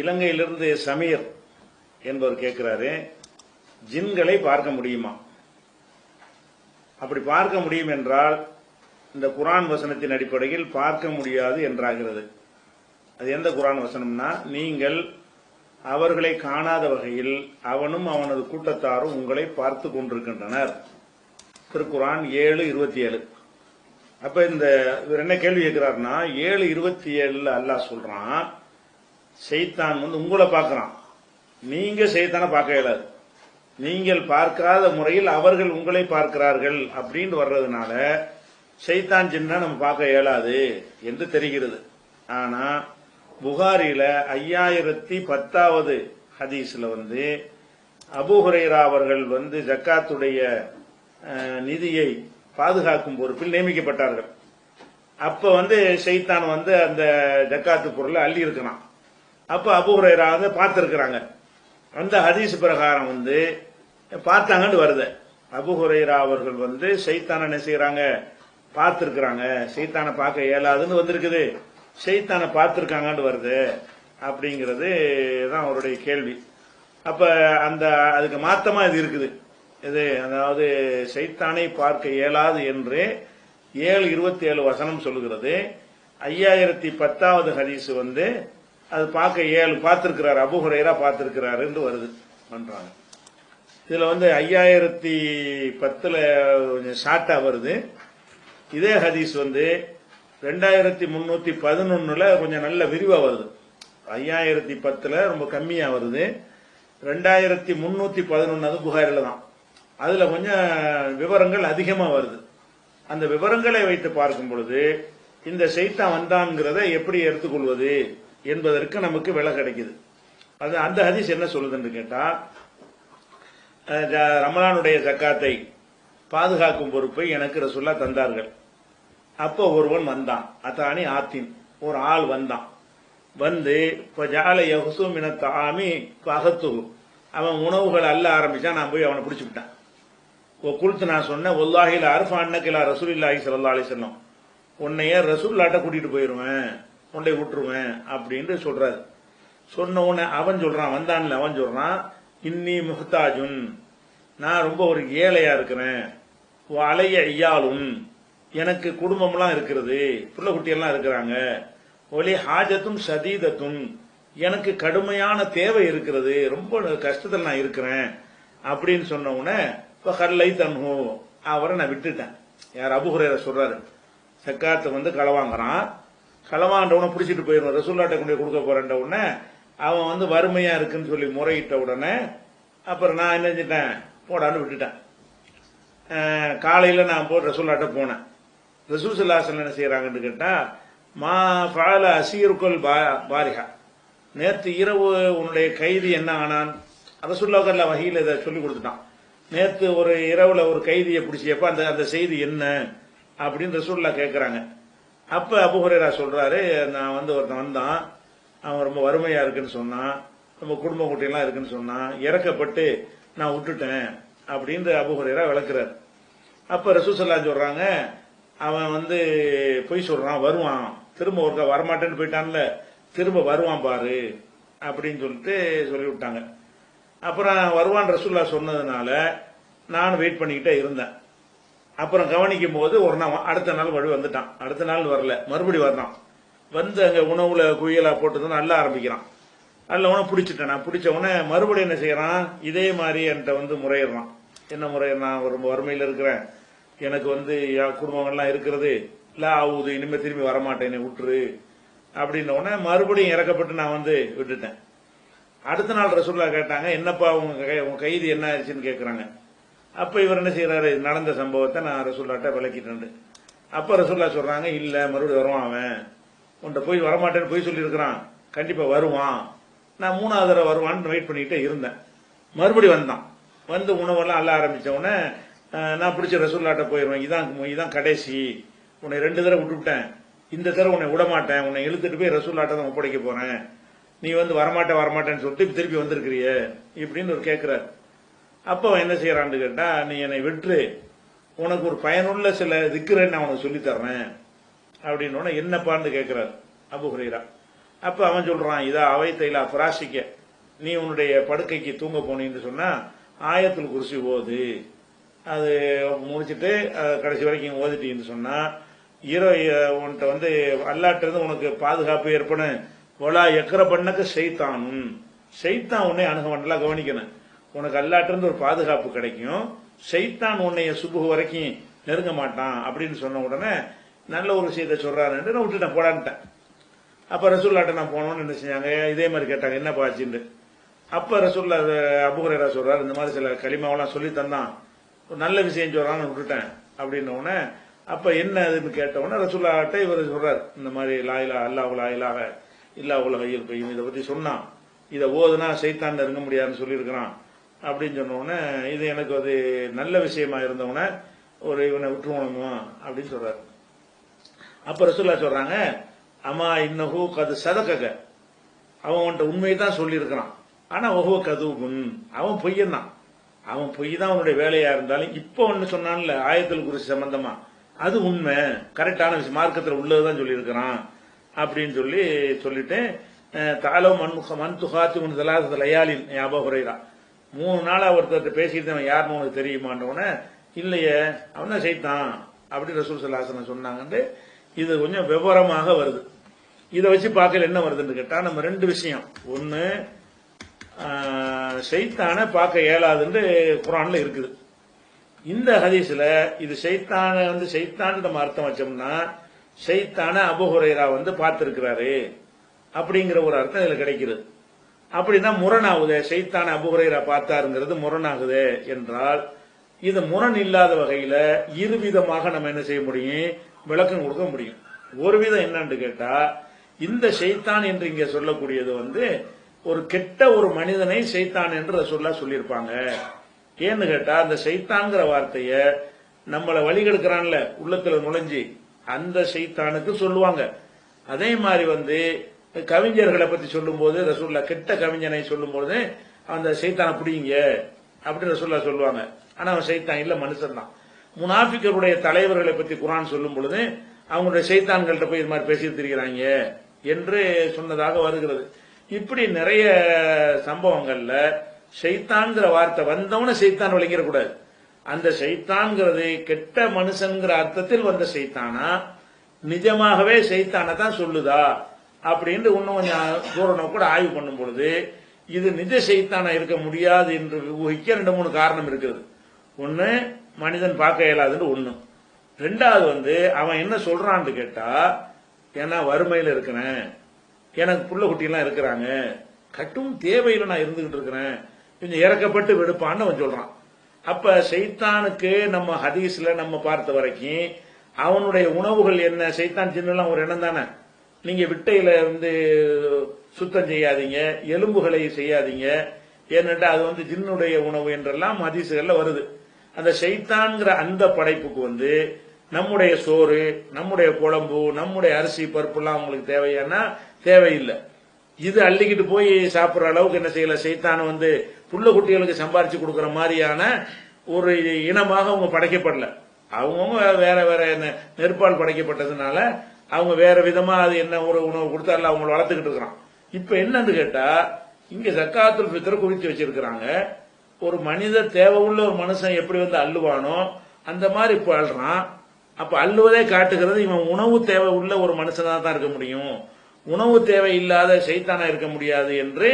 இலங்கையிலிருந்து சமீர் என்பவர் கேட்கிறாரு ஜின்களை பார்க்க முடியுமா? அப்படி பார்க்க முடியும் என்றால் இந்த குரான் வசனத்தின் அடிப்படையில் பார்க்க முடியாது என்றாகிறது. அது எந்த குரான் வசனம்னா நீங்கள் அவர்களை காணாத வகையில் அவனும் அவனது கூட்டத்தாரும் உங்களை பார்த்து கொண்டிருக்கின்றனர். திருக்குரான் ஏழு இருபத்தி ஏழு. அப்ப இந்த இவர் என்ன கேள்வி கேட்கிறாருன்னா ஏழு இருபத்தி ஏழுல அல்லாஹ் சொல்றான் செய்தான் வந்து உங்களை பார்க்கிறான். நீங்க செய்தான பார்க்க இயலாது நீங்கள் பார்க்காத முறையில் அவர்கள் உங்களை பார்க்கிறார்கள் அப்படின்னு வர்றதுனால செய்தான் ஜின்னா நம்ம பார்க்க இயலாது என்று தெரிகிறது. ஆனா புகாரில ஐயாயிரத்தி பத்தாவது ஹதீஸ்ல வந்து அபுஹுரைரா அவர்கள் வந்து ஜக்காத்துடைய நிதியை பாதுகாக்கும் பொறுப்பில் நியமிக்கப்பட்டார்கள். அப்ப வந்து ஷைத்தான் வந்து அந்த ஜக்காத்து பொருளை அள்ளி இருக்கலாம் அப்ப அபூ வந்து பார்த்திருக்கிறாங்க. அந்த ஹதீஸ் பிரகாரம் வந்து பார்த்தாங்கன்னு வருது. அபுஹுரேரா அவர்கள் வந்து சைத்தான என்ன செய்யறாங்க பார்த்திருக்கிறாங்க. ஷைத்தானை பார்க்க இயலாதுன்னு வந்திருக்குது. ஷைத்தானை பார்த்திருக்காங்கன்னு வருது அப்படிங்கிறது தான் அவருடைய கேள்வி. அப்ப அந்த அதுக்கு மாத்தமா இது இருக்குது. இது அதாவது சைத்தானை பார்க்க இயலாது என்று ஏழு இருபத்தி ஏழு வசனம் சொல்லுகிறது. ஐயாயிரத்தி பத்தாவது ஹதீஸ் வந்து அது பார்க்க ஏழு பார்த்திருக்கிறார் அபு ஹுரைரா பார்த்திருக்கிறார் என்று வருது பண்றாங்க. இதுல வந்து ஐயாயிரத்தி பத்துல கொஞ்சம் ஷார்ட்டா வருது. இதே ஹதீஸ் வந்து ரெண்டாயிரத்தி முன்னூத்தி பதினொன்னுல கொஞ்சம் நல்ல விரிவா வருது. ஐயாயிரத்தி பத்துல ரொம்ப கம்மியா வருது. ரெண்டாயிரத்தி முன்னூத்தி பதினொன்னு அது புகாரில தான். அதுல கொஞ்சம் விவரங்கள் அதிகமா வருது. அந்த விவரங்களை வைத்து பார்க்கும் பொழுது இந்த செய்தான் வந்தான்ங்கிறத எப்படி எடுத்துக்கொள்வது? என்பதற்கு நமக்கு விலை கிடைக்குது. அது அந்த ஹதீஸ் என்ன சொல்லுதுன்னு கேட்டா ஜ- ரமலானுடைய ஜக்காத்தை பாதுகாக்கும் பொறுப்பை எனக்கு ரசுல்லா தந்தார்கள். அப்போ ஒருவன் வந்தான். அத்தானி ஆத்தின். ஒரு ஆள் வந்தான். வந்து இப்போ ஜால யகுசு மினத்த ஆமி பகத்துகும் அவன் உணவுகள் அல்ல ஆரம்பிச்சான். நான் போய் அவனை பிடிச்சு ஓ குளித்து நான் சொன்னேன் ஒல்லாஹில அருஃபா அன்னக்கிலா ரசூலில்லாஹி ஸல்லல்லாஹு அலைஹி வஸல்லம். உன்னைய ரசூல்லாட்ட கூட்டிகிட்டு போயிடுவேன் உன்னை விட்டுருவேன் அப்படின்னு சொல்றாரு. சொன்ன உடனே அவன் சொல்றான் வந்தான்ல அவன் சொல்றான் இன்னி முஹ்தாஜுன் நான் ரொம்ப ஒரு ஏழையா இருக்கிறேன். அலைய ஐயாலும் எனக்கு குடும்பம்லாம் இருக்கிறது புள்ள குட்டியெல்லாம் இருக்கிறாங்க. ஒலி ஹாஜத்தும் சதீதத்தும் எனக்கு கடுமையான தேவை இருக்கிறது ரொம்ப கஷ்டத்தில் நான் இருக்கிறேன். அப்படின்னு சொன்ன உடனே இப்போ கல்லை தன்ஹோ அவரை நான் விட்டுட்டேன். யார்? அபுஹுரேர சொல்றாரு. சக்காத்து வந்து களவாங்கிறான். களவாண்டவனை பிடிச்சிட்டு போயிடுவான். ரசூல்லாட்ட கொண்டு கொடுக்க போறேன்ற உடனே அவன் வந்து வறுமையா இருக்குன்னு சொல்லி முறையிட்ட உடனே அப்புறம் நான் என்ன செஞ்சிட்டேன்? போடான்னு விட்டுட்டேன். காலையில் நான் போய் ரசூல்லாட்ட போனேன். ரசூல் என்ன செய்யறாங்கன்னு கேட்டால் மா ஃபால அசீருக்குல் பா பாரிகா நேற்று இரவு உன்னுடைய கைதி என்ன ஆனான்? ரசூல்லாக்கல்ல வகையில் இதை சொல்லி கொடுத்துட்டான். நேற்று ஒரு இரவில் ஒரு கைதியை பிடிச்சியப்ப அந்த அந்த செய்தி என்ன? அப்படின்னு ரசூல்லா கேட்குறாங்க அப்ப அபு ஹுரேரா சொல்றாரு நான் வந்து ஒருத்தன் வந்தான் அவன் ரொம்ப வறுமையா இருக்குன்னு சொன்னான் ரொம்ப குடும்ப குட்டியெல்லாம் இருக்குன்னு சொன்னான் இறக்கப்பட்டு நான் விட்டுட்டேன் அப்படின்னு அபு விளக்குறார் விளக்குறாரு. அப்ப ரசூசல்லா சொல்றாங்க அவன் வந்து பொய் சொல்றான் வருவான். திரும்ப ஒருக்கா வரமாட்டேன்னு போயிட்டான்ல திரும்ப வருவான் பாரு அப்படின்னு சொல்லிட்டு சொல்லிவிட்டாங்க அப்புறம் வருவான் ரசூல்லா சொன்னதுனால நான் வெயிட் பண்ணிக்கிட்டே இருந்தேன். அப்புறம் கவனிக்கும் போது ஒரு நாள் அடுத்த நாள் வழி வந்துட்டான். அடுத்த நாள் வரல. மறுபடி வர்றான். வந்து அங்கே உணவுல குயிலா போட்டதுன்னு நல்லா ஆரம்பிக்கிறான். நல்ல உன பிடிச்சிட்டேன். நான் பிடிச்ச உடனே மறுபடியும் என்ன செய்யறான்? இதே மாதிரி என்கிட்ட வந்து முறையிடுறான். என்ன முறையிடுறான்? ஒரு ரொம்ப வறுமையில இருக்கிறேன். எனக்கு வந்து என் குடும்பங்கள்லாம் இருக்கிறது. இல்ல ஆகுது இனிமே திரும்பி வரமாட்டேன். என்னை விட்டுரு. அப்படின்ன உடனே மறுபடியும் இறக்கப்பட்டு நான் வந்து விட்டுட்டேன். அடுத்த நாள் ரசூல்லா கேட்டாங்க என்னப்பா உங்க கை- உங்க கைது என்ன ஆயிடுச்சுன்னு கேட்குறாங்க அப்ப இவர் என்ன செய்யறாரு நடந்த சம்பவத்தை நான் ரசூல்லாட்ட விளக்கிட்டேன். அப்ப ரசூல்லா சொல்றாங்க இல்ல மறுபடியும் வருவான் அவன். உன்ட்ட போய் வரமாட்டேன்னு போய் சொல்லியிருக்கிறான். கண்டிப்பா வருவான். நான் மூணாவது தடவை வருவான்னு வெயிட் பண்ணிக்கிட்டே இருந்தேன். மறுபடி வந்தான். வந்து உணவெல்லாம் அள்ள ஆரம்பிச்ச உடனே நான் பிடிச்ச ரசூல்லாட்ட போயிடுவேன் இதான் இதான் கடைசி. உன்னை ரெண்டு தடவை விட்டுவிட்டேன் இந்த தடவை உன்னை விடமாட்டேன். உன்னை இழுத்துட்டு போய் ரசூல்லாட்ட தான் ஒப்படைக்க போறேன். நீ வந்து வரமாட்டேன் வரமாட்டேன்னு சொல்லிட்டு திருப்பி வந்திருக்கிறிய? இப்படின்னு ஒரு கேட்கிறார் அப்போ அவன் என்ன செய்யறான்னு கேட்டா நீ என்னை விட்டுரு. உனக்கு ஒரு பயனுள்ள சில திக்குறேன்னு நான் உனக்கு சொல்லி தர்றேன். அப்படின்னு உடனே என்னப்பான்னு கேட்கிறார் அபு ஹுரைரா. அப்ப அவன் சொல்றான் இதா அவை தைலா பிராசிக்க நீ உன்னுடைய படுக்கைக்கு தூங்க போனீன்னு சொன்னா ஆயத்தில் குருசி ஓது. அது முடிச்சுட்டு கடைசி வரைக்கும் ஓதிட்டீங்கன்னு சொன்னா ஈரோ உன்கிட்ட வந்து அல்லாட்ட இருந்து உனக்கு பாதுகாப்பு ஏற்படும். ஒலா எக்கர பண்ணக்கு செய்தானும் செய்தான் உன்னை அணுக நல்லா கவனிக்கணும். உனக்கு அல்லாட்டிருந்து ஒரு பாதுகாப்பு கிடைக்கும். செய்தான் உன்னைய சுபுகு வரைக்கும் நெருங்க மாட்டான் அப்படின்னு சொன்ன உடனே நல்ல ஒரு விஷயத்தை சொல்றாருன்னு நான் விட்டுட்டேன் போடான்ட்டேன். அப்ப ரசூல்லாட்ட நான் போனோம்னு என்ன செஞ்சாங்க? இதே மாதிரி கேட்டாங்க என்ன பாச்சுன்னு அப்ப ரசூல்லா அபுகுரேரா சொல்றாரு இந்த மாதிரி சில களிமாவெல்லாம் சொல்லி தந்தான். ஒரு நல்ல விஷயம் சொல்றான்னு விட்டுட்டேன் அப்படின்ன உடனே அப்ப என்ன அதுன்னு கேட்ட உடனே ரசூல்லாட்ட இவர் சொல்றாரு இந்த மாதிரி லாயிலா அல்லாஹ் லாயிலாக இல்லா உலக இயல்பையும் இதை பத்தி சொன்னான். இதை ஓதுனா சைத்தான் நெருங்க முடியாதுன்னு சொல்லியிருக்கிறான். அப்படின்னு சொன்ன இது எனக்கு அது நல்ல விஷயமா இருந்தவன ஒரு இவனை விட்டுருவோணுமா அப்படின்னு சொல்றாரு. அப்ப ரசூல்லா சொல்றாங்க அம்மா இன்னஹு கது சதக்கக அவன் உன்ட்ட உண்மையை தான் சொல்லியிருக்கிறான். ஆனா ஒஹோ கதுகுன் அவன் பொய்யன் தான். அவன் பொய் தான் அவனுடைய வேலையா இருந்தாலும் இப்போ ஒன்னு சொன்னான்ல ஆயத்தில் குறிச்சி சம்பந்தமா அது உண்மை. கரெக்டான விஷயம். மார்க்கத்தில் உள்ளதுதான் சொல்லியிருக்கிறான். அப்படின்னு சொல்லி சொல்லிட்டு தாலோ மண் மண் துகாத்தி உன் தலாச லயாலின் ஞாபகம் குறைதான் மூணு நாளாக ஒருத்தர் பேசிட்டு அவன் யாருன்னு உனக்கு தெரியுமான்றவன இல்லையே அவன் தான் செய்தான் அப்படி ரசூல் சல்லாசனம் சொன்னாங்கன்னு இது கொஞ்சம் விவரமாக வருது. இதை வச்சு பார்க்கல என்ன வருதுன்னு கேட்டா நம்ம ரெண்டு விஷயம். ஒன்று செய்தான பார்க்க இயலாதுன்னு குரான்ல இருக்குது. இந்த ஹதீஸ்ல இது செய்தான வந்து செய்தான் நம்ம அர்த்தம் வச்சோம்னா செய்தான அபுஹுரேரா வந்து பார்த்திருக்கிறாரு அப்படிங்கிற ஒரு அர்த்தம் இதுல கிடைக்கிறது. அப்படின்னா முரணாகுதே. செய்தான அபுகுரையரை பார்த்தாருங்கிறது முரணாகுதே என்றால் இது முரண் இல்லாத வகையில இருவிதமாக நம்ம என்ன செய்ய முடியும்? விளக்கம் கொடுக்க முடியும். ஒரு விதம் என்னன்னு கேட்டா இந்த செய்தான் என்று இங்க சொல்லக்கூடியது வந்து ஒரு கெட்ட ஒரு மனிதனை செய்தான் என்று சொல்ல சொல்லியிருப்பாங்க. ஏன்னு கேட்டா அந்த செய்தான்ங்கிற வார்த்தைய நம்மள வழிகெடுக்கிறான்ல உள்ளத்துல நுழைஞ்சு அந்த செய்தானுக்கு சொல்லுவாங்க. அதே மாதிரி வந்து கவிஞர்களை பற்றி சொல்லும்போது ரசூல்லா கெட்ட கவிஞனை சொல்லும்போது அந்த சைத்தானை பிடிங்க அப்படின்னு ரசூல்லா சொல்லுவாங்க. ஆனா அவன் சைத்தான் இல்ல மனுஷன் தான். முனாஃபிக்கருடைய தலைவர்களை பற்றி குரான் சொல்லும் பொழுது அவங்களுடைய சைத்தான்கள்ட்ட போய் இது மாதிரி பேசிட்டு திரிகிறாங்க என்று சொன்னதாக வருகிறது. இப்படி நிறைய சம்பவங்கள்ல சைத்தான்கிற வார்த்தை வந்தவன சைத்தான் விளங்கிடக்கூடாது. அந்த சைத்தான்கிறது கெட்ட மனுஷன்கிற அர்த்தத்தில் வந்த சைத்தானா நிஜமாகவே சைத்தானை தான் சொல்லுதா அப்படின்னு இன்னும் கொஞ்சம் தூரம் கூட ஆய்வு பண்ணும் பொழுது இது நிஜ செய்தானா இருக்க முடியாது என்று ஊகிக்க ரெண்டு மூணு காரணம் இருக்குது. ஒன்று மனிதன் பார்க்க இயலாதுன்னு ஒன்று ரெண்டாவது வந்து அவன் என்ன சொல்றான்னு கேட்டா ஏன்னா வறுமையில் இருக்கிறேன். எனக்கு புள்ள குட்டிலாம் இருக்கிறாங்க. கட்டும் தேவையில் நான் இருந்துகிட்டு இருக்கிறேன். கொஞ்சம் இறக்கப்பட்டு வெடுப்பான்னு அவன் சொல்றான். அப்ப சைத்தானுக்கு நம்ம ஹதீஸ்ல நம்ம பார்த்த வரைக்கும் அவனுடைய உணவுகள் என்ன? சைத்தான் சின்னலாம் ஒரு எண்ணம் தானே. நீங்க விட்டையில வந்து சுத்தம் செய்யாதீங்க எலும்புகளை செய்யாதீங்க. ஏனென்றால் அது வந்து ஜின்னுடைய உணவு என்றெல்லாம் ஹதீசுகள்ல வருது. அந்த சைத்தான்கிற அந்த படைப்புக்கு வந்து நம்முடைய சோறு நம்முடைய குழம்பு நம்முடைய அரிசி பருப்புலாம் அவங்களுக்கு தேவையானா தேவையில்லை. இது அள்ளிக்கிட்டு போய் சாப்பிட்ற அளவுக்கு என்ன செய்யல? சைத்தான் வந்து புள்ள குட்டிகளுக்கு சம்பாரிச்சு கொடுக்குற மாதிரியான ஒரு இனமாக அவங்க படைக்கப்படல. அவங்கவுங்க வேற வேற என்ன நெருப்பால் படைக்கப்பட்டதுனால அவங்க வேற விதமா அது என்ன ஒரு உணவு கொடுத்தால அவங்கள வளர்த்துக்கிட்டு இருக்கிறான். இப்ப என்னன்னு கேட்டா இங்க ஜக்காத்துல் ஃபித்ர குறித்து வச்சிருக்கிறாங்க. ஒரு மனித தேவை உள்ள ஒரு மனுஷன் எப்படி வந்து அள்ளுவானோ அந்த மாதிரி இப்போ அள்ளுறான் அப்ப அள்ளுவதே காட்டுகிறது இவன் உணவு தேவை உள்ள ஒரு மனுஷனா தான் இருக்க முடியும். உணவு தேவை இல்லாத சைத்தானா இருக்க முடியாது என்று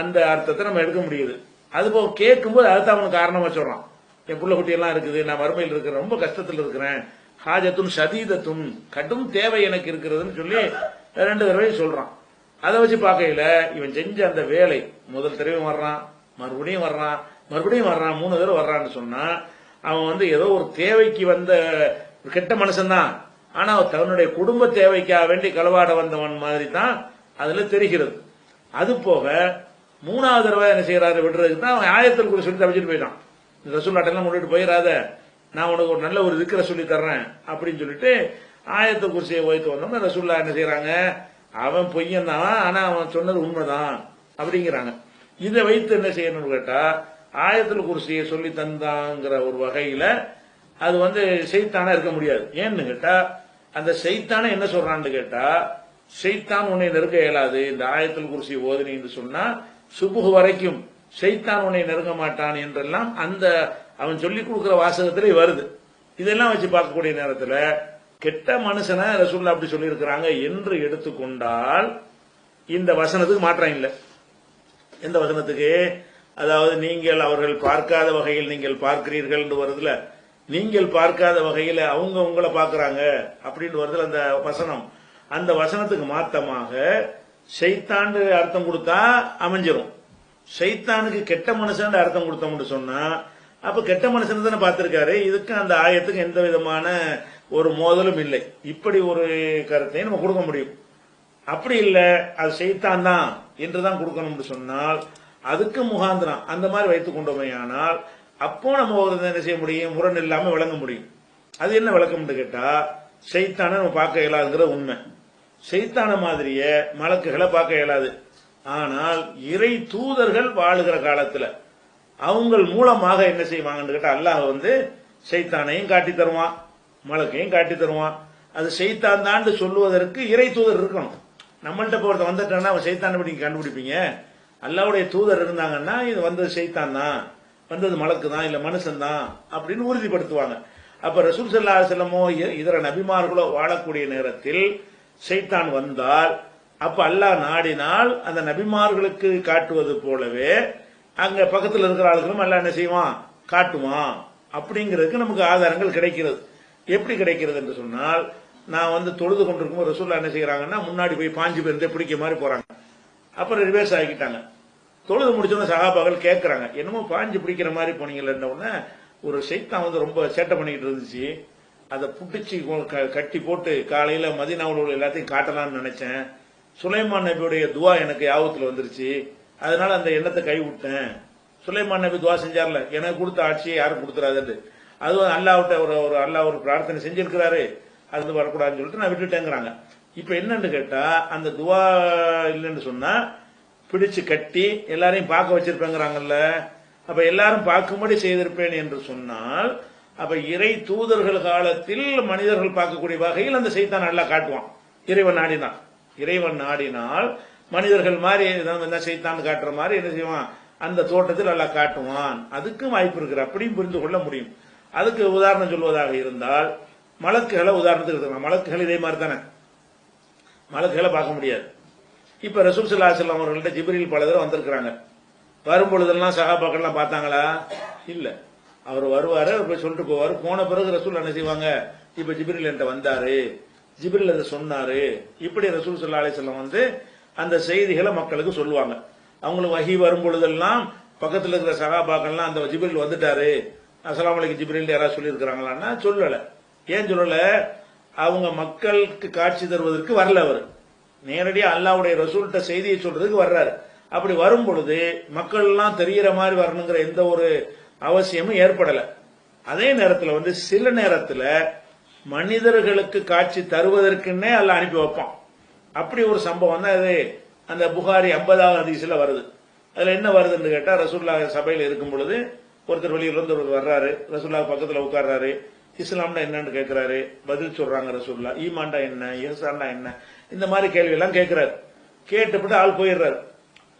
அந்த அர்த்தத்தை நம்ம எடுக்க முடியுது. அதுபோக கேட்கும்போது அதுதான் அவனுக்கு காரணமா சொல்றான். என் பிள்ளை குட்டி எல்லாம் இருக்குது நான் வறுமையில் இருக்கிறேன் ரொம்ப கஷ்டத்தில் இருக்கிறேன். ஹாஜத்தும் சதீதத்தும் கடும் தேவை எனக்கு இருக்கிறதுன்னு சொல்லி ரெண்டு தடவை சொல்றான். அதை வச்சு பார்க்கையில இவன் செஞ்ச அந்த வேலை முதல் தடவை வர்றான் மறுபடியும் வர்றான் மறுபடியும் வர்றான் மூணு தடவை வர்றான்னு சொன்னா அவன் வந்து ஏதோ ஒரு தேவைக்கு வந்த கெட்ட மனுஷன்தான். ஆனா அவன் தன்னுடைய குடும்ப தேவைக்காக வேண்டி களவாட வந்தவன் மாதிரி தான் அதுல தெரிகிறது. அது போக மூணாவது தடவை என்ன செய்யறாரு விடுறதுக்கு தான் அவன் ஆயத்தில் கூட சொல்லி தவிச்சிட்டு போயிட்டான். இந்த ரசூல்லாட்டெல்லாம் முன்னிட்டு போயிடாத. நான் உனக்கு ஒரு நல்ல ஒரு இருக்கிற சொல்லி தர்றேன் அப்படின்னு சொல்லிட்டு ஆயத்த குர்சியை ஓய்த்து வந்தோம்னா ரசூல்லா என்ன செய்யறாங்க அவன் பொய்யன் தான் ஆனா அவன் சொன்னது உண்மைதான் அப்படிங்கிறாங்க. இதை வைத்து என்ன செய்யணும்னு கேட்டா ஆயத்தில் குர்சியை சொல்லி தந்தாங்கிற ஒரு வகையில அது வந்து செய்தானா இருக்க முடியாது. ஏன்னு கேட்டா அந்த செய்தான என்ன சொல்றான்னு கேட்டா செய்தான் உன்னை நெருங்க இயலாது இந்த ஆயத்தில் குருசி ஓதுனின்னு சொன்னா சுபுகு வரைக்கும் செய்தான் உன்னை நெருங்க மாட்டான் என்றெல்லாம் அந்த அவன் சொல்லி கொடுக்கிற வாசகத்திலே வருது. இதெல்லாம் வச்சு பார்க்கக்கூடிய நேரத்தில் கெட்ட மனுஷனை ரசூல்லா அப்படி சொல்லியிருக்கிறாங்க என்று எடுத்துக்கொண்டால் இந்த வசனத்துக்கு மாற்றம் இல்லை. எந்த வசனத்துக்கு? அதாவது நீங்கள் அவர்கள் பார்க்காத வகையில் நீங்கள் பார்க்கிறீர்கள் என்று வருதுல. நீங்கள் பார்க்காத வகையில் அவங்க உங்களை பார்க்கறாங்க அப்படின்னு வருதுல அந்த வசனம். அந்த வசனத்துக்கு மாத்தமாக ஷைத்தான்னு அர்த்தம் கொடுத்தா அமைஞ்சிரும். ஷைத்தானுக்கு கெட்ட மனுஷன் அர்த்தம் கொடுத்தோம்னு சொன்னா அப்ப கெட்ட மனுஷன் தானே பார்த்திருக்காரு. இதுக்கு அந்த ஆயத்துக்கு எந்த விதமான ஒரு மோதலும் இல்லை. இப்படி ஒரு கருத்தை நம்ம கொடுக்க முடியும். அப்படி இல்லை அது செய்தான் தான் என்றுதான் கொடுக்கணும்னு சொன்னால் அதுக்கு முகாந்திரம். அந்த மாதிரி வைத்துக் கொண்டோமையானால் அப்போ நம்ம ஒரு என்ன செய்ய முடியும்? முரண் இல்லாம விளங்க முடியும். அது என்ன விளக்கம்னு கேட்டா செய்தான நம்ம பார்க்க இயலாதுங்கிற உண்மை. செய்தான மாதிரிய மலக்குகளை பார்க்க இயலாது. ஆனால் இறை தூதர்கள் வாழுகிற காலத்துல அவங்கள் மூலமாக என்ன செய்வாங்கன்னு கேட்டா அல்லாஹ் வந்து செய்தானையும் காட்டி தருவான் மலக்கையும் காட்டி தருவான். அது செய்தான் தான் சொல்லுவதற்கு இறை தூதர் இருக்கணும். நம்மள்கிட்ட இப்போ வந்துட்டானா அவன் செய்தான் எப்படி கண்டுபிடிப்பீங்க. அல்லாவுடைய தூதர் இருந்தாங்கன்னா இது வந்தது செய்தான் தான் வந்தது மலக்கு தான் இல்ல மனுஷன் தான் அப்படின்னு உறுதிப்படுத்துவாங்க. அப்ப ரசூல் சல்லா செல்லமோ இதர நபிமார்களோ வாழக்கூடிய நேரத்தில் செய்தான் வந்தால் அப்ப அல்லாஹ் நாடினால் அந்த நபிமார்களுக்கு காட்டுவது போலவே அங்க பக்கத்தில் இருக்கிற ஆளுகளும் எல்லாம் என்ன செய்வான்? காட்டுவான். அப்படிங்கிறதுக்கு நமக்கு ஆதாரங்கள் கிடைக்கிறது. எப்படி கிடைக்கிறது என்று சொன்னால் நான் வந்து தொழுது கொண்டிருக்கும் ரசூல்லா என்ன செய்யறாங்கன்னா முன்னாடி போய் பாஞ்சு பேருந்து பிடிக்க மாதிரி போறாங்க. அப்புறம் ரிவர்ஸ் ஆகிட்டாங்க தொழுது முடிச்சோன்னு சகாபாக்கள் கேட்கறாங்க என்னமோ பாஞ்சு பிடிக்கிற மாதிரி போனீங்கல்ல உடனே ஒரு சைத்தான் வந்து ரொம்ப சேட்டை பண்ணிக்கிட்டு இருந்துச்சு. அதை புட்டிச்சு க- கட்டி போட்டு காலையில மதினாவில் உள்ள எல்லாத்தையும் காட்டலாம்னு நினைச்சேன். சுலைமான் நபியுடைய துவா எனக்கு யாபத்தில் வந்துருச்சு. அதனால அந்த எண்ணத்தை கைவிட்டேன். சுலைமான் நபி துவா செஞ்சார்ல எனக்கு கொடுத்த ஆட்சியை யாரும் கொடுத்துறாதுன்னு அதுவும் அல்லாவிட்ட ஒரு ஒரு அல்லாஹ் ஒரு பிரார்த்தனை செஞ்சிருக்கிறாரு. அது வந்து வரக்கூடாதுன்னு சொல்லிட்டு நான் விட்டுட்டேங்கிறாங்க. இப்ப என்னன்னு கேட்டா அந்த துவா இல்லைன்னு சொன்னா பிடிச்சு கட்டி எல்லாரையும் பார்க்க வச்சிருப்பேங்கிறாங்கல்ல. அப்ப எல்லாரும் பார்க்கும்படி செய்திருப்பேன் என்று சொன்னால் அப்ப இறை தூதர்கள் காலத்தில் மனிதர்கள் பார்க்கக்கூடிய வகையில் அந்த செய்தான் நல்லா காட்டுவான். இறைவன் நாடினான். இறைவன் நாடினால் மனிதர்கள் மாதிரி என்ன செய்தான் காட்டுற மாதிரி என்ன செய்வான்? அந்த தோட்டத்தில் நல்லா காட்டுவான். அதுக்கும் வாய்ப்பு இருக்கிற அப்படியும் புரிந்து கொள்ள முடியும். அதுக்கு உதாரணம் சொல்வதாக இருந்தால் மலக்குகளை உதாரணத்துக்கு எடுத்துக்கலாம். மலக்குகள் இதே மாதிரி தானே. மலக்குகளை பார்க்க முடியாது. இப்ப ரசூல் சல்லா செல்லம் அவர்கள்ட்ட ஜிப்ரீல் பல தடவை வந்திருக்கிறாங்க. வரும்பொழுதெல்லாம் சகாபாக்கள்லாம் பார்த்தாங்களா? இல்ல. அவர் வருவாரு அவர் போய் சொல்லிட்டு போவார். போன பிறகு ரசூல் என்ன செய்வாங்க? இப்ப ஜிப்ரீல் என்கிட்ட வந்தாரு. ஜிப்ரீல் அதை சொன்னாரு. இப்படி ரசூல் சல்லா செல்லம் வந்து அந்த செய்திகளை மக்களுக்கு சொல்லுவாங்க. அவங்களுக்கு வகி வரும் பொழுதெல்லாம் பக்கத்தில் இருக்கிற சகாபாக்கள்லாம் அந்த ஜிப்ரீல் வந்துட்டாரு. அஸ்ஸலாமு அலைக்கும் ஜிப்ரீல் யாராவது சொல்லியிருக்கிறாங்களான்னா சொல்லலை. ஏன் சொல்லலை? அவங்க மக்களுக்கு காட்சி தருவதற்கு வரல அவர். நேரடியாக அல்லாவுடைய ரசூல்கிட்ட செய்தியை சொல்றதுக்கு வர்றாரு. அப்படி வரும் பொழுது மக்கள் எல்லாம் மாதிரி வரணுங்கிற எந்த ஒரு அவசியமும் ஏற்படலை. அதே நேரத்தில் வந்து சில நேரத்தில் மனிதர்களுக்கு காட்சி தருவதற்குன்னே அல்ல அனுப்பி வைப்பான். அப்படி ஒரு சம்பவம் தான் அது அந்த புகாரி ஐம்பதாவது அதிசல வருது. அதுல என்ன வருதுன்னு கேட்டா ரசூல்லா சபையில இருக்கும் பொழுது ஒருத்தர் வெளியில இருந்து ஒருத்தர் வர்றாரு. ரசூல்லா பக்கத்துல உட்கார்றாரு. இஸ்லாம்னா என்னன்னு கேட்கிறாரு பதில் சொல்றாங்க ரசூல்லா ஈமாண்டா என்ன? இஹ்சான்டா என்ன? இந்த மாதிரி கேள்வி எல்லாம் கேட்கிறாரு கேட்டுப்பட்டு ஆள் போயிடுறாரு.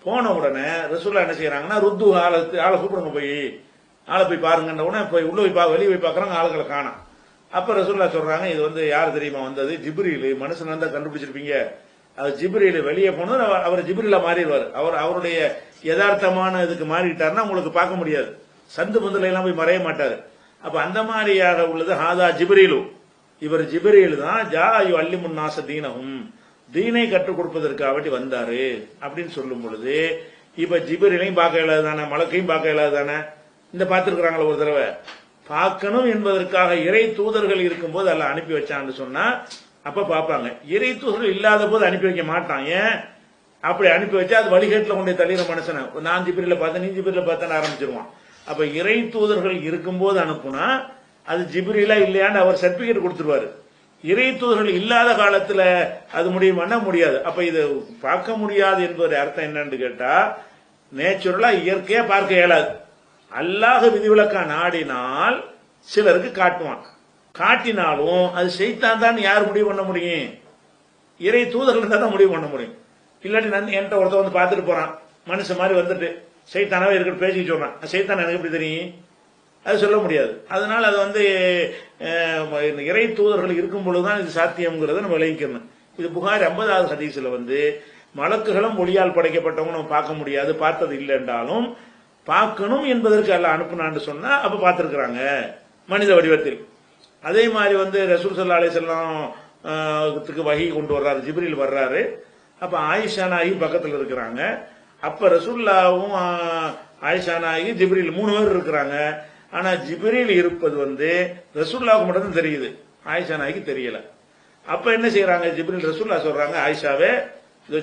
போன உடனே ரசூல்லா என்ன செய்யறாங்கன்னா ருத்து ஆளை ஆளை கூப்பிடுங்க போய். ஆளை போய் பாருங்கன்ற உடனே போய் உள்ள போய் பா வெளியே போய் பார்க்குறாங்க ஆளுகளை காணும் அப்ப ரசூல்லா சொல்றாங்க இது வந்து யார் தெரியுமா வந்தது? ஜிப்ரீல். மனுஷன் வந்தா கண்டுபிடிச்சிருப்பீங்க. அது ஜிப்ரீல் வெளியே போனது அவர் அவர் ஜிப்ரீல மாறிடுவார். அவர் அவருடைய யதார்த்தமான இதுக்கு மாறிட்டாருன்னா உங்களுக்கு பார்க்க முடியாது. சந்து பந்துல எல்லாம் போய் மறைய மாட்டாரு. அப்ப அந்த மாதிரியாக உள்ளது ஹாதா ஜிப்ரீலு. இவர் ஜிப்ரீல் தான் ஜா யு அல்லிமுன் நாச தீனகும் தீனை கற்றுக் கொடுப்பதற்காக வந்தாரு அப்படின்னு சொல்லும் பொழுது இப்ப ஜிப்ரீலையும் பார்க்க இயலாது தானே மலக்கையும் பார்க்க இயலாது தானே? இந்த பார்த்திருக்கிறாங்களா ஒரு தடவை. பார்க்கணும் என்பதற்காக இறை தூதர்கள் இருக்கும்போது அல்ல அனுப்பி வச்சான்னு சொன்னா அப்ப பார்ப்பாங்க. இறை தூதர்கள் இல்லாத போது அனுப்பி வைக்க மாட்டான். ஏன்? அப்படி அனுப்பி வச்சா அது வழிகேட்டில் கொண்டு போய் தள்ளிற மனுஷனை. நான் ஜிபிரில பார்த்தேன் நீ ஜிபிரில பார்த்தேன்னு ஆரம்பிச்சிருவான். அப்ப இறை தூதர்கள் இருக்கும்போது அனுப்புனா அது ஜிபிரிலா இல்லையான்னு அவர் சர்டிபிகேட் கொடுத்துருவாரு. இறை தூதர்கள் இல்லாத காலத்துல அது முடியுமான்னா முடியாது. அப்ப இது பார்க்க முடியாது என்பது அர்த்தம் என்னன்னு கேட்டா நேச்சுரலா இயற்கையா பார்க்க இயலாது. அல்லாஹ விதிவிலக்கா நாடினால் சிலருக்கு காட்டுவான். காட்டினாலும் அது செய்தான் தான் யார் முடிவு பண்ண முடியும்? இறை தூதர்கள் இருந்தால் தான் முடிவு பண்ண முடியும். இல்லாட்டி நான் என்கிட்ட ஒருத்தர் வந்து பார்த்துட்டு போறான். மனுஷன் மாதிரி வந்துட்டு சைத்தானாவே இருக்கிற பேசிக்கிட்டு சொல்றான். சைத்தான் எனக்கு எப்படி தெரியும்? அது சொல்ல முடியாது. அதனால அது வந்து இறை தூதர்கள் இருக்கும் பொழுதுதான் இது சாத்தியம்ங்கிறத நம்ம விளைவிக்கணும் இது புகார் ஐம்பதாவது ஹதீஸ்ல வந்து மலக்குகளும் மொழியால் படைக்கப்பட்டவங்க நம்ம பார்க்க முடியாது பார்த்தது இல்லை என்றாலும் பார்க்கணும் என்பதற்கு அல்ல அனுப்புனான்னு சொன்னா அப்ப பார்த்திருக்கிறாங்க மனித வடிவத்தில். அதே மாதிரி வந்து ரசூல் சல்லா அலிசல்லாம் வகி கொண்டு வர்றாரு ஜிப்ரில் வர்றாரு. அப்ப ஆயிஷா நாயகி பக்கத்தில் இருக்கிறாங்க. அப்ப ரசூல்லாவும் ஆயிஷா நாயகி ஜிப்ரில் மூணு பேர் இருக்கிறாங்க. ஆனா ஜிப்ரில் இருப்பது வந்து ரசூல்லாவுக்கு மட்டும்தான் தெரியுது. ஆயிஷா நாய்க்கு தெரியல. அப்ப என்ன செய்யறாங்க ஜிப்ரில் ரசூல்லா சொல்றாங்க ஆயிஷாவே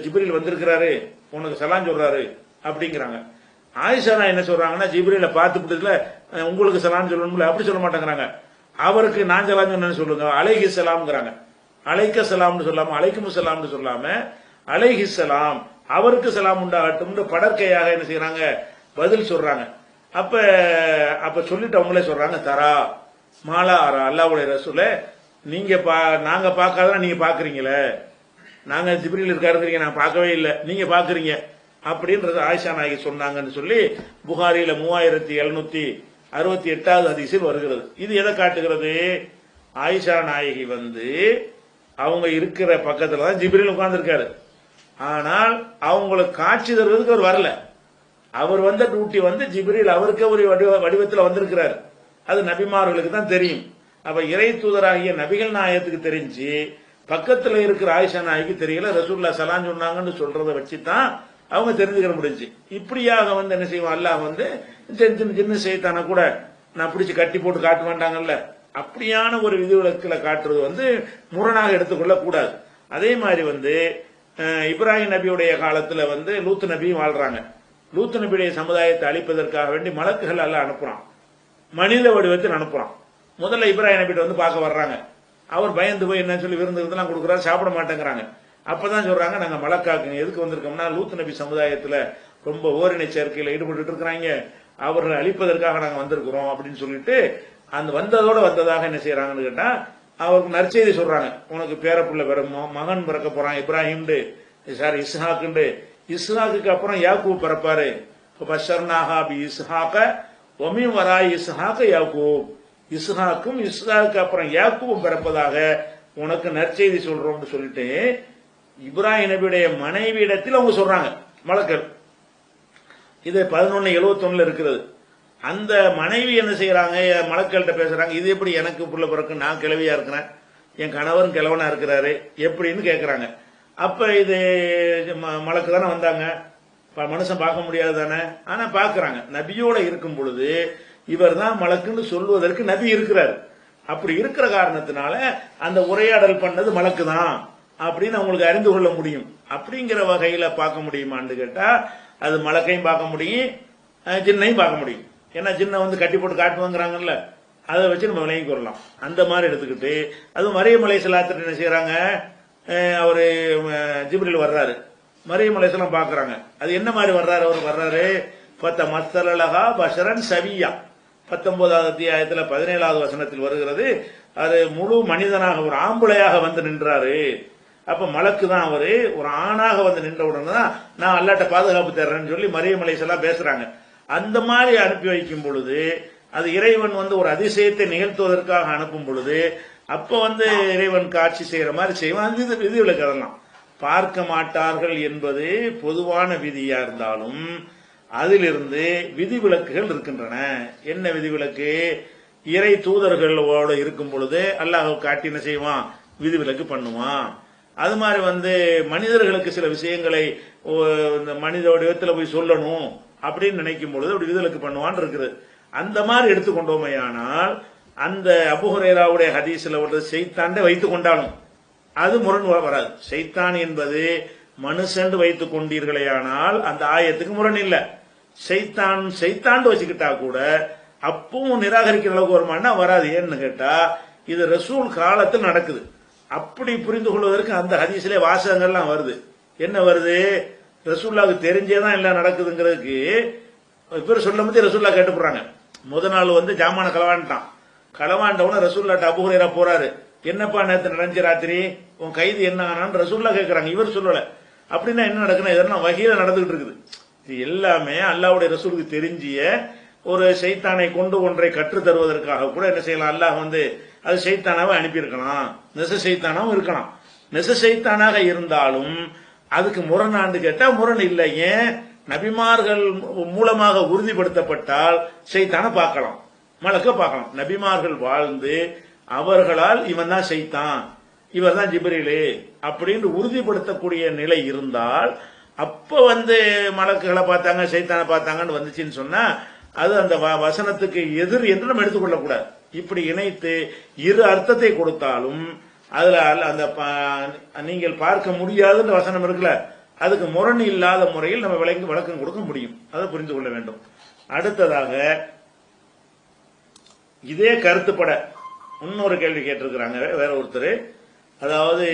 ஜிப்ரில் வந்திருக்கிறாரு உனக்கு சலான் சொல்றாரு அப்படிங்கிறாங்க. ஆயிஷா நான் என்ன சொல்றாங்கன்னா ஜிப்ரில பார்த்து விட்டதுல உங்களுக்கு சலாம்னு சொல்லணும்ல அப்படி சொல்ல மாட்டேங்கிறாங்க. அவருக்கு நான் சலாம் சொன்னேன்னு சொல்லுங்க அலைஹி சலாம்ங்கிறாங்க. அலைக்க சலாம்னு சொல்லாம அலைக்கும் சலாம்னு சொல்லாம அலைஹி சலாம் அவருக்கு சலாம் உண்டாகட்டும்னு படற்கையாக என்ன செய்யறாங்க பதில் சொல்றாங்க. அப்ப அப்ப சொல்லிட்டு அவங்களே சொல்றாங்க தரா மாலா ஆரா அல்லாவுடைய ரசூல நீங்க பா நாங்க பார்க்காதான் நீங்க பாக்குறீங்களே நாங்க ஜிப்ரில் இருக்காருங்கிறீங்க நான் பார்க்கவே இல்லை. நீங்க பாக்குறீங்க அப்படின்றது ஆயிஷா நாயகி சொன்னாங்கன்னு சொல்லி புகாரியில மூவாயிரத்தி எழுநூத்தி அறுபத்தி எட்டாவது ஹதீஸில் வருகிறது. இது எதை காட்டுகிறது? ஆயிஷா நாயகி வந்து அவங்க இருக்கிற பக்கத்துல தான் ஜிப்ரில் உட்கார்ந்துருக்காரு. ஆனால் அவங்களுக்கு காட்சி தருவதற்கு அவர் வரல. அவர் வந்த டியூட்டி வந்து ஜிப்ரில் அவருக்கு ஒரு வடிவ வடிவத்தில் வந்திருக்கிறார். அது நபிமார்களுக்கு தான் தெரியும். அப்ப இறை தூதராகிய நபிகள் நாயகத்துக்கு தெரிஞ்சு பக்கத்துல இருக்கிற ஆயிஷா நாய்க்கு தெரியல. ரசூல்லா சலான் சொன்னாங்கன்னு சொல்றதை வச்சு தான் அவங்க தெரிஞ்சுக்கிற முடிஞ்சு. இப்படியாக வந்து என்ன செய்வோம் அல்லாஹ் வந்து சின்ன சின்ன செய்தான கூட நான் பிடிச்சி கட்டி போட்டு காட்ட வேண்டாங்கல்ல அப்படியான ஒரு விதிவிலக்கில் காட்டுறது வந்து முரணாக எடுத்துக்கொள்ள கூடாது. அதே மாதிரி வந்து இப்ராஹிம் நபியுடைய காலத்துல வந்து லூத்து நபியும் வாழ்றாங்க. லூத்து நபியுடைய சமுதாயத்தை அழிப்பதற்காக வேண்டி மலக்குகள் எல்லாம் அனுப்புறான். மனித வடிவத்தில் அனுப்புறான். முதல்ல இப்ராஹிம் நபிட்ட வந்து பார்க்க வர்றாங்க. அவர் பயந்து போய் என்ன சொல்லி விருந்து விருந்தெல்லாம் கொடுக்குறாரு சாப்பிட மாட்டேங்கிறாங்க. அப்பதான் சொல்றாங்க நாங்க மலக்காக்கு எதுக்கு வந்திருக்கோம்னா லூத் நபி சமுதாயத்துல ரொம்ப ஓரினை சேர்க்கையில ஈடுபட்டு இருக்கிறாங்க. அவர்களை அழிப்பதற்காக நாங்க வந்திருக்கிறோம் அப்படின்னு சொல்லிட்டு அந்த வந்ததோட வந்ததாக என்ன செய்யறாங்கன்னு கேட்டா அவருக்கு நற்செய்தி சொல்றாங்க. உனக்கு பேரப்புள்ள பிறமோ மகன் பிறக்க போறான் இப்ராஹிம்டு சாரி இஸ்ஹாக்குண்டு. இஸ்ஹாக்குக்கு அப்புறம் யாக்கூப் பிறப்பாரு? பஷர்னாஹா பி இஸ்ஹாக்க ஒமி வராய் இஸ்ஹாக்க யாக்கூப். இஸ்ஹாக்கும் இஸ்ஹாக்கு அப்புறம் யாக்கூபும் பிறப்பதாக உனக்கு நற்செய்தி சொல்றோம்னு சொல்லிட்டு இப்ராஹிம் நபியுடைய மனைவியிடத்தில் அவங்க சொல்றாங்க மலக்கர் இது பதினொன்னு எழுவத்தொன்னுல இருக்கிறது. அந்த மனைவி என்ன செய்யறாங்க மலக்கள்கிட்ட பேசுறாங்க இது எப்படி எனக்கு புள்ள பிறக்கு நான் கிழவியா இருக்கிறேன் என் கணவரும் கிழவனா இருக்கிறாரு எப்படின்னு கேட்கறாங்க அப்ப இது மலக்கு தானே வந்தாங்க. ப- மனுஷன் பார்க்க முடியாது தானே? ஆனா பாக்குறாங்க. நபியோட இருக்கும் பொழுது இவர் தான் மலக்குன்னு சொல்வதற்கு நபி இருக்கிறார். அப்படி இருக்கிற காரணத்தினால அந்த உரையாடல் பண்ணது மலக்கு தான் அப்படின்னு அவங்களுக்கு அறிந்து கொள்ள முடியும். அப்படிங்கிற வகையில பார்க்க முடியுமான்னு கேட்டா அது மலக்கையும் பார்க்க முடியும் ஜின்னையும் பார்க்க முடியும். ஏன்னா ஜின்னை வந்து கட்டி போட்டு காட்டுவாங்கிறாங்கல்ல அதை வச்சு நம்ம விளங்கி கொள்ளலாம். அந்த மாதிரி எடுத்துக்கிட்டு அது மரியமலை சிலாத்திர என்ன செய்யறாங்க அவரு ஜிப்ரில் வர்றாரு. மரியமலை சிலாம் பாக்குறாங்க அது என்ன மாதிரி வர்றாரு? அவர் வர்றாரு பத்த மத்தலகா பஷரன் சவியா. பத்தொன்பதாவது அத்தியாயத்துல பதினேழாவது வசனத்தில் வருகிறது அது முழு மனிதனாக ஒரு ஆம்பளையாக வந்து நின்றாரு. அப்ப மலக்கு தான் அவரு. ஒரு ஆணாக வந்து நின்ற உடனே தான் நான் அல்லாட்ட பாதுகாப்பு தர்றேன்னு சொல்லி மரியமலை எல்லாம் பேசுறாங்க. அந்த மாதிரி அனுப்பி வைக்கும் பொழுது அது இறைவன் வந்து ஒரு அதிசயத்தை நிகழ்த்துவதற்காக அனுப்பும் பொழுது அப்ப வந்து இறைவன் காட்சி செய்யற மாதிரி செய்வான். அது விதி விதிவிலக்கு அதெல்லாம். பார்க்க மாட்டார்கள் என்பது பொதுவான விதியா இருந்தாலும் அதிலிருந்து விதிவிலக்குகள் இருக்கின்றன. என்ன விதிவிலக்கு? இறை தூதர்களோடு இருக்கும் பொழுது அல்லாஹ் காட்டி என்ன செய்வான்? விதிவிலக்கு பண்ணுவான். அது மாதிரி வந்து மனிதர்களுக்கு சில விஷயங்களை ஓ, இந்த மனித வடிவத்தில் போய் சொல்லணும் அப்படின்னு நினைக்கும் பொழுது அப்படி விடுதலுக்கு பண்ணுவான் இருக்குது அந்த மாதிரி எடுத்துக்கொண்டோமையானால் அந்த அபுஹரேராவுடைய ஹதீஸ்ல ஒரு செய்தாண்டை வைத்து கொண்டாலும் அது முரண் வ- வராது. செய்தான் என்பது மனுஷன் வைத்துக் கொண்டீர்களேயானால் அந்த ஆயத்துக்கு முரண் இல்லை. செய்தான் செய்தாண்டு வச்சுக்கிட்டா கூட அப்பவும் நிராகரிக்கிற அளவுக்கு வருமானா வராது. ஏன்னு கேட்டா இது ரசூல் காலத்தில் நடக்குது. அப்படி புரிந்து கொள்வதற்கு அந்த ஹதீஸ்ல வாசகங்கள்லாம் வருது. என்ன வருது? ரசூல்லாவுக்கு தெரிஞ்சேதான் எல்லாம் நடக்குதுங்கிறதுக்கு பேர் சொல்ல பத்தி ரசூல்லா கேட்டுப்படுறாங்க. முத நாள் வந்து ஜாமான களவாண்டான் களவாண்டவன ரசூல்லாட்ட அபுஹுரேரா போறாரு. என்னப்பா நேற்று நடந்துச்சு ராத்திரி? உன் கைது என்ன ஆனான்னு ரசூல்லா கேட்கறாங்க இவர் சொல்லல. அப்படின்னா என்ன நடக்குன்னா இதெல்லாம் வகையில நடந்துகிட்டு இருக்குது. இது எல்லாமே அல்லாஹ்வுடைய ரசூலுக்கு தெரிஞ்சிய ஒரு சைத்தானை கொண்டு ஒன்றை கற்றுத் தருவதற்காக கூட என்ன செய்யலாம்? அல்லாஹ் வந்து அது சைத்தானாவை அனுப்பியிருக்கலாம். நெச சைத்தானாவும் இருக்கலாம். நெச சைத்தானாக இருந்தாலும் அதுக்கு முரணாண்டு கேட்டா முரண் இல்லை. ஏன்? நபிமார்கள் மூலமாக உறுதிப்படுத்தப்பட்டால் செய்தான பார்க்கலாம். மலக்க பார்க்கலாம். நபிமார்கள் வாழ்ந்து அவர்களால் இவன் தான் செய்தான் இவர் தான் ஜிப்ரீலு அப்படின்னு உறுதிப்படுத்தக்கூடிய நிலை இருந்தால் அப்ப வந்து மலக்குகளை பார்த்தாங்க சைத்தானை பார்த்தாங்கன்னு வந்துச்சுன்னு சொன்னா அது அந்த வ- வசனத்துக்கு எதிர் என்று நம்ம எடுத்துக்கொள்ளக்கூடாது. இப்படி இணைத்து இரு அர்த்தத்தை கொடுத்தாலும் அதுல அந்த நீங்கள் பார்க்க முடியாதுன்ற வசனம் இருக்குல்ல? அதுக்கு முரண் இல்லாத முறையில் நம்ம விளங்கி விளக்கம் கொடுக்க முடியும். அதை புரிந்து கொள்ள வேண்டும். அடுத்ததாக இதே கருத்துப்பட. இன்னொரு கேள்வி கேட்டிருக்கிறாங்க. வேற ஒருத்தர். அதாவது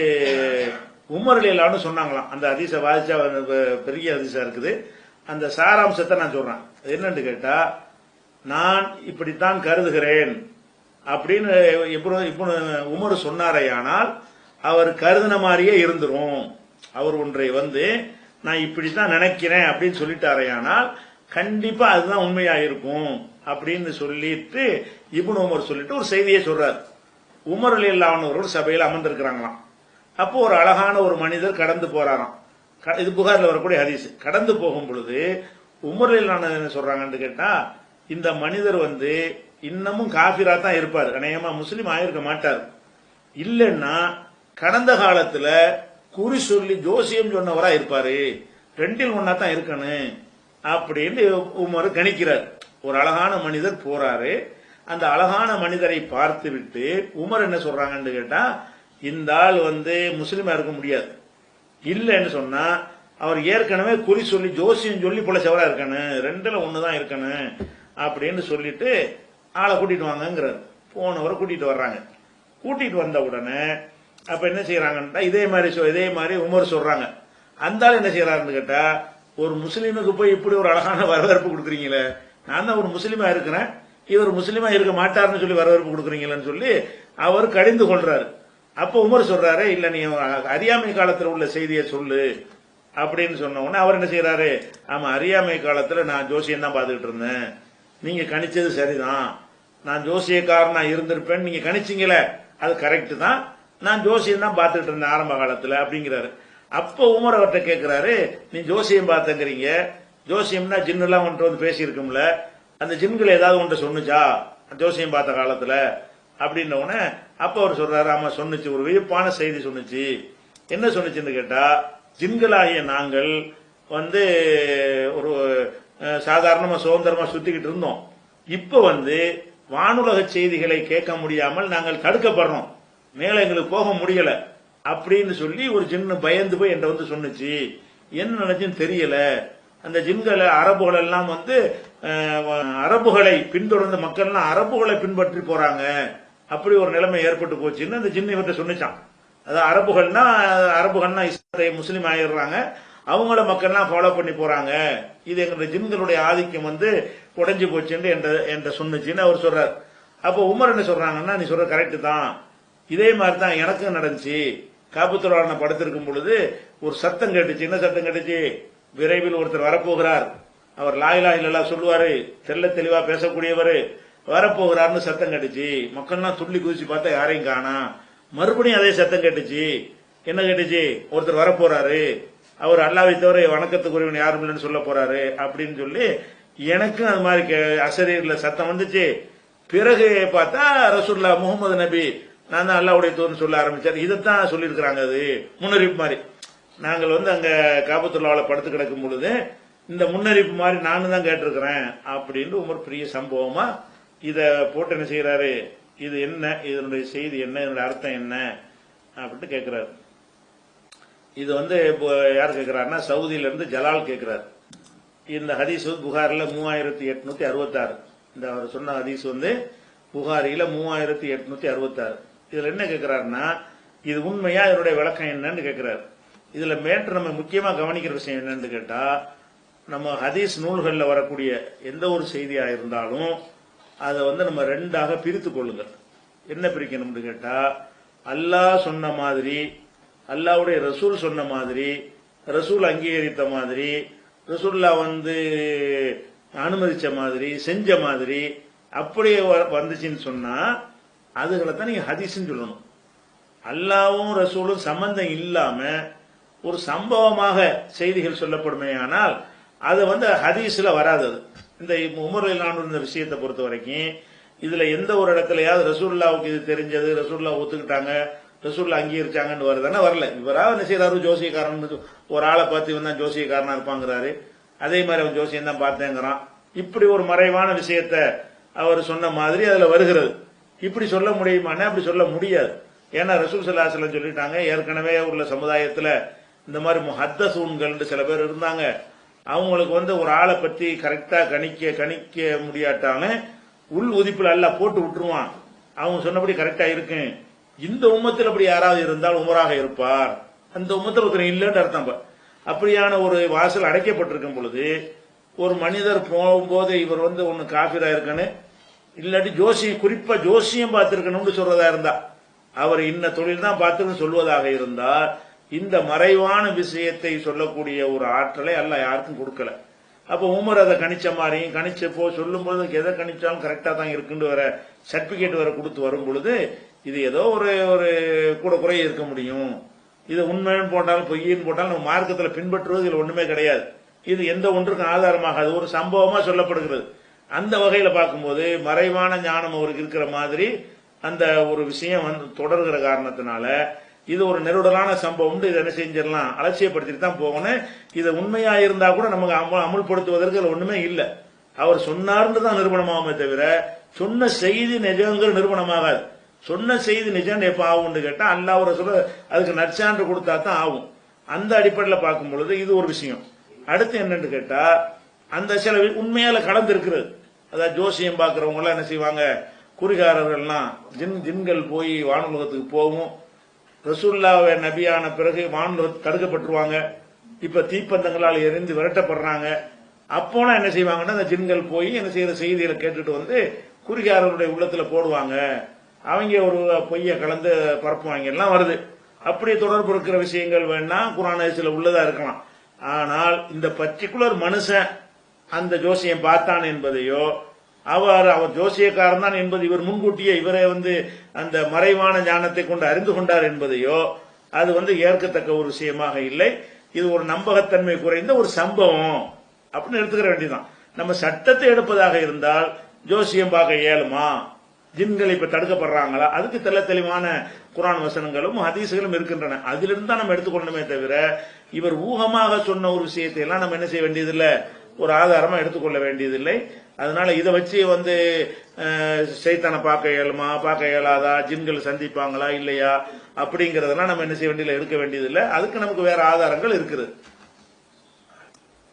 உமர் அலிலான்னு சொன்னாங்களாம். அந்த அதிச வாதிச்சா பெரிய அதிசா இருக்குது. அந்த சாராம்சத்தை நான் சொல்றேன். அது என்னன்னு கேட்டா நான் இப்படித்தான் கருதுகிறேன். அப்படின்னு இப்போ இப்போ உமர் சொன்னாரேயானால் அவர் கருதின மாதிரியே இருந்துரும். அவர் ஒன்றை வந்து நான் இப்படித்தான் நினைக்கிறேன் அப்படின்னு சொல்லிட்டாரேயானால் கண்டிப்பா அதுதான் உண்மையா இருக்கும் அப்படின்னு சொல்லிட்டு இபுன் உமர் சொல்லிட்டு ஒரு செய்தியை சொல்றார். உமர் அலி சபையில் அமர்ந்திருக்கிறாங்களாம். அப்போ ஒரு அழகான ஒரு மனிதர் கடந்து போறாராம். இது புகாரில் வரக்கூடிய ஹரிசு கடந்து போகும் பொழுது உமர் அலி என்ன சொல்றாங்கன்னு கேட்டா இந்த மனிதர் வந்து இன்னமும் காபிரா தான் இருப்பார். அநேகமா முஸ்லீம் ஆயிருக்க மாட்டார். இல்லைன்னா கடந்த காலத்துல குறி சொல்லி ஜோசியம் சொன்னவரா இருப்பாரு. ரெண்டில் ஒன்னா தான் இருக்கணும் அப்படின்னு உமர் கணிக்கிறார். ஒரு அழகான மனிதர் போறாரு. அந்த அழகான மனிதரை பார்த்து விட்டு உமர் என்ன சொல்றாங்கன்னு கேட்டா இந்த ஆள் வந்து முஸ்லீமா இருக்க முடியாது. இல்லைன்னு சொன்னா அவர் ஏற்கனவே குறி சொல்லி ஜோசியம் சொல்லி பிழைச்சவரா இருக்கணும். ரெண்டுல ஒண்ணுதான் இருக்கணும் அப்படின்னு சொல்லிட்டு ஆளை கூட்டிட்டு வாங்கங்கிறார் போனவரை கூட்டிட்டு வர்றாங்க. கூட்டிட்டு வந்த உடனே அப்ப என்ன செய்யறாங்கன்னா இதே மாதிரி சொ- இதே மாதிரி உமர் சொல்றாங்க. அந்த ஆள் என்ன செய்யறாருன்னு கேட்டா ஒரு முஸ்லீமுக்கு போய் இப்படி ஒரு அழகான வரவேற்பு கொடுக்குறீங்களே நான் தான் ஒரு முஸ்லீமா இருக்கிறேன் இவர் முஸ்லீமா இருக்க மாட்டாருன்னு சொல்லி வரவேற்பு கொடுக்குறீங்களேன்னு சொல்லி அவர் கடிந்து கொள்றாரு. அப்ப உமர் சொல்றாரு இல்ல நீ அறியாமை காலத்துல உள்ள செய்தியை சொல்லு அப்படின்னு சொன்ன உடனே அவர் என்ன செய்யறாரு ஆமா அறியாமை காலத்துல நான் ஜோசியம் தான் பார்த்துக்கிட்டு இருந்தேன். நீங்க கணிச்சது சரிதான். நான் ஜோசியக்காரனா இருந்திருப்பேன் நீங்க கணிச்சீங்களே அது கரெக்ட் தான். நான் ஜோசியம் தான் பார்த்துட்டு இருந்தேன் ஆரம்ப காலத்துல அப்படிங்கிறாரு. அப்ப உமர் அவர்கிட்ட கேட்கிறாரு நீ ஜோசியம் பார்த்தங்கிறீங்க ஜோசியம்னா ஜின்னெல்லாம் ஒன்று வந்து பேசியிருக்கும்ல. அந்த ஜின்கள் ஏதாவது ஒன்று சொன்னுச்சா? ஜோசியம் பார்த்த காலத்துல. அப்படின்ன உடனே அப்ப அவர் சொல்றாரு ஆமா சொன்னுச்சு. ஒரு வியப்பான செய்தி சொன்னுச்சு. என்ன சொன்னுச்சுன்னு கேட்டா ஜின்களாகிய நாங்கள் வந்து ஒரு சாதாரணமா சுதந்திரமா சுத்திக்கிட்டு இருந்தோம். இப்ப வந்து வானுலக செய்திகளை கேட்க முடியாமல் நாங்கள் தடுக்கப்படுறோம். மேல எங்களுக்கு போக முடியல. அப்படின்னு சொல்லி ஒரு ஜின்னு பயந்து போய் என்கிட்ட வந்து சொன்னுச்சு. என்ன நினைச்சுன்னு தெரியல. அந்த ஜின்களை அரபுகள் எல்லாம் வந்து அரபுகளை பின்தொடர்ந்த மக்கள்லாம் அரபுகளை பின்பற்றி போறாங்க. அப்படி ஒரு நிலைமை ஏற்பட்டு போச்சுன்னு அந்த ஜின்னு இவர்கிட்ட சொன்னிச்சான் அது அரபுகள்னா அரபுகள்னா இஸ்லாத்தை முஸ்லீம் ஆயிடுறாங்க. அவங்கள மக்கள்லாம் ஃபாலோ பண்ணி போறாங்க. இது எங்களுடைய ஜின்களுடைய ஆதிக்கம் வந்து உடைஞ்சு போச்சுன்னு என்ற என்ற சொன்னுச்சுன்னு அவர் சொல்றார். அப்போ உமர் என்ன சொல்றாங்கன்னா நீ சொல்ற கரெக்டு தான். இதே மாதிரி தான் எனக்கும் நடந்துச்சு. காபத்துலான படுத்திருக்கும் பொழுது ஒரு சத்தம் கேட்டுச்சு. என்ன சத்தம் கேட்டுச்சு? விரைவில் ஒருத்தர் வரப்போகிறார். அவர் லாயிலா இல்லா சொல்லுவாரு. தெல்ல தெளிவா பேசக்கூடியவர். வரப்போகிறார்னு சத்தம் கேட்டுச்சு. மக்கள்லாம் துள்ளி குதிச்சு பார்த்தா யாரையும் காணா. மறுபடியும் அதே சத்தம் கேட்டுச்சு. என்ன கேட்டுச்சு? ஒருத்தர் வரப்போறாரு. அவர் அல்லாவை தவிர வணக்கத்துக்குரியவன் யாரும் இல்லைன்னு சொல்ல போறாரு அப்படின்னு சொல்லி எனக்கும் அது மாதிரி கே- சத்தம் வந்துச்சு. பிறகு பார்த்தா ரசூல்லா முகமது நபி நான் தான் அல்லாவுடைய தூர்னு சொல்ல ஆரம்பிச்சார். இதைத்தான் சொல்லியிருக்கிறாங்க அது முன்னறிவிப்பு மாதிரி. நாங்கள் வந்து அங்கே காபத்துள்ளாவில் படுத்து கிடக்கும் பொழுது இந்த முன்னறிவிப்பு மாதிரி நானும் தான் கேட்டிருக்கிறேன் அப்படின்னு உமர் பெரிய சம்பவமா இதை போட்டு என்ன செய்கிறாரு இது என்ன? இதனுடைய செய்தி என்ன? இதனுடைய அர்த்தம் என்ன? அப்படின்ட்டு கேட்கிறாரு இது வந்து இப்போ யார் கேட்கிறாருன்னா சவுதியில இருந்து ஜலால் கேட்கிறார் இந்த ஹதீஸ் வந்து புகாரில் மூவாயிரத்தி எட்நூத்தி அறுபத்தாறு. இந்த அவர் சொன்ன ஹதீஸ் வந்து புகாரியில மூவாயிரத்தி எட்நூத்தி அறுபத்தாறு. இதுல என்ன கேட்கிறாருன்னா இது உண்மையா இதனுடைய விளக்கம் என்னன்னு கேட்கிறாரு இதுல மேற்று நம்ம முக்கியமா கவனிக்கிற விஷயம் என்னன்னு கேட்டா நம்ம ஹதீஸ் நூல்களில் வரக்கூடிய எந்த ஒரு செய்தியா இருந்தாலும் அதை வந்து நம்ம ரெண்டாக பிரித்து கொள்ளுங்க என்ன பிரிக்கணும்னு கேட்டா அல்லாஹ் சொன்ன மாதிரி அல்லாவுடைய ரசூல் சொன்ன மாதிரி ரசூல் அங்கீகரித்த மாதிரி ரசூல்லா வந்து அனுமதிச்ச மாதிரி செஞ்ச மாதிரி அப்படியே வ- வந்துச்சுன்னு சொன்னா அதுகளை தான் நீங்க ஹதீஸ்ன்னு சொல்லணும் அல்லாவும் ரசூலும் சம்பந்தம் இல்லாம ஒரு சம்பவமாக செய்திகள் சொல்லப்படுமே ஆனால் அது வந்து ஹதீஸ்ல வராது அது. இந்த உமர் நான் இந்த விஷயத்தை பொறுத்த வரைக்கும் இதுல எந்த ஒரு இடத்துலயாவது ரசூல்லாவுக்கு இது தெரிஞ்சது ரசூல்லா ஒத்துக்கிட்டாங்க ரசூல்லா அங்கீகரிச்சாங்கன்னு வருதானே வரல. இவரா என்ன செய்யறாரு ஜோசியக்காரன். ஒரு ஆளை பார்த்து இவன் தான் ஜோசியக்காரனா இருப்பாங்கிறாரு. அதே மாதிரி அவன் ஜோசியம் தான் பார்த்தேங்கிறான். இப்படி ஒரு மறைவான விஷயத்த அவர் சொன்ன மாதிரி அதுல வருகிறது. இப்படி சொல்ல முடியுமானே அப்படி சொல்ல முடியாது. ஏன்னா ரசூல் சல்லாஹலம் சொல்லிட்டாங்க ஏற்கனவே உள்ள சமுதாயத்துல இந்த மாதிரி முஹத்தசூன்கள் சில பேர் இருந்தாங்க. அவங்களுக்கு வந்து ஒரு ஆளை பத்தி கரெக்டா கணிக்க கணிக்க முடியாட்டாலும் உள் உதிப்புல எல்லாம் போட்டு விட்டுருவான். அவங்க சொன்னபடி கரெக்டா இருக்கு. இந்த உம்மத்தில் அப்படி யாராவது இருந்தால் உமராக இருப்பார். அந்த உம்மத்தில் ஒருத்தர் இல்லைன்னு அர்த்தம் அப்படியான ஒரு வாசல் அடைக்கப்பட்டிருக்கும் பொழுது ஒரு மனிதர் போகும்போது இவர் வந்து ஒன்று காஃபிரா இருக்குன்னு இல்லாட்டி ஜோசியம் குறிப்பா ஜோசியம் பார்த்திருக்கணும்னு சொல்றதா இருந்தா அவர் இன்ன தொழில் தான் பார்த்துன்னு சொல்வதாக இருந்தால் இந்த மறைவான விஷயத்தை சொல்லக்கூடிய ஒரு ஆற்றலை அல்ல யாருக்கும் கொடுக்கல. அப்ப உமர் அதை கணிச்ச மாதிரியும் கணிச்ச போ சொல்லும் பொழுது எதை கணிச்சாலும் கரெக்டா தான் இருக்குன்னு வர சர்டிபிகேட் வர கொடுத்து வரும் பொழுது இது ஏதோ ஒரு ஒரு கூட குறை இருக்க முடியும். இது உண்மைன்னு போட்டாலும் பொய்யின்னு போட்டாலும் நம்ம மார்க்கத்தில் பின்பற்றுவது இதில் ஒன்றுமே கிடையாது. இது எந்த ஒன்றுக்கும் ஆதாரமாகாது. ஒரு சம்பவமாக சொல்லப்படுகிறது. அந்த வகையில் பார்க்கும்போது மறைவான ஞானம் அவருக்கு இருக்கிற மாதிரி அந்த ஒரு விஷயம் வந்து தொடர்கிற காரணத்தினால இது ஒரு நெருடலான சம்பவம் இதை என்ன செஞ்சிடலாம்? அலட்சியப்படுத்திட்டு தான் போகணும். இது உண்மையா இருந்தா கூட நமக்கு அமல் அமுல்படுத்துவதற்கு அதுல ஒண்ணுமே இல்லை. அவர் சொன்னார்னு தான் நிறுவனமாகுமே தவிர சொன்ன செய்தி நிஜங்கிற நிரூபணமாகாது சொன்ன செய்தி நிஜம் எப்ப ஆகும்னு கேட்டா அல்லா ஒரு சொல்ல அதுக்கு நற்சான்று கொடுத்தா தான் ஆகும். அந்த அடிப்படையில் பார்க்கும் பொழுது இது ஒரு விஷயம். அடுத்து என்னன்னு கேட்டா அந்த சில உண்மையால கலந்து இருக்கிறது அதாவது ஜோசியம் பார்க்கறவங்க எல்லாம் என்ன செய்வாங்க? குறிகாரர்கள்லாம் ஜின் ஜின்கள் போய் வானுலகத்துக்கு போகும். ரசூல்லாவை நபியான பிறகு வானுலகத்து தடுக்கப்பட்டுருவாங்க. இப்ப தீப்பந்தங்களால் எரிந்து விரட்டப்படுறாங்க. அப்போலாம் என்ன செய்வாங்கன்னா அந்த ஜின்கள் போய் என்ன செய்யற செய்திகளை கேட்டுட்டு வந்து குறிகாரருடைய உள்ளத்துல போடுவாங்க. அவங்க ஒரு பொய்யை கலந்து பரப்புவாங்க எல்லாம் வருது. அப்படி தொடர்பு இருக்கிற விஷயங்கள் வேணா குரானசில உள்ளதா இருக்கலாம். ஆனால் இந்த பர்டிகுலர் மனுஷன் அந்த ஜோசியம் பார்த்தான் என்பதையோ அவர் அவர் ஜோசியக்காரன் தான் என்பது இவர் முன்கூட்டியே இவரே வந்து அந்த மறைவான ஞானத்தை கொண்டு அறிந்து கொண்டார் என்பதையோ அது வந்து ஏற்கத்தக்க ஒரு விஷயமாக இல்லை. இது ஒரு நம்பகத்தன்மை குறைந்த ஒரு சம்பவம். அப்படின்னு எடுத்துக்கிற வேண்டியதுதான். நம்ம சட்டத்தை எடுப்பதாக இருந்தால் ஜோசியம் பார்க்க இயலுமா? ஜின்கள் இப்ப தடுக்கப்படுறாங்களா? அதுக்கு தெல்ல தெளிவான குரான் வசனங்களும் ஹதீசுகளும் இருக்கின்றன. அதிலிருந்து தான் நம்ம எடுத்துக்கொள்ளணுமே தவிர இவர் ஊகமாக சொன்ன ஒரு விஷயத்தை எல்லாம் நம்ம என்ன செய்ய வேண்டியதில்லை? ஒரு ஆதாரமா எடுத்துக்கொள்ள வேண்டியதில்லை. அதனால இதை வச்சு வந்து சைத்தானை பார்க்க இயலுமா? பார்க்க இயலாதா? ஜின்கள் சந்திப்பாங்களா? இல்லையா? அப்படிங்கறதெல்லாம் நம்ம என்ன செய்ய வேண்டியதில்லை? எடுக்க வேண்டியதில்லை. அதுக்கு நமக்கு வேற ஆதாரங்கள் இருக்குது.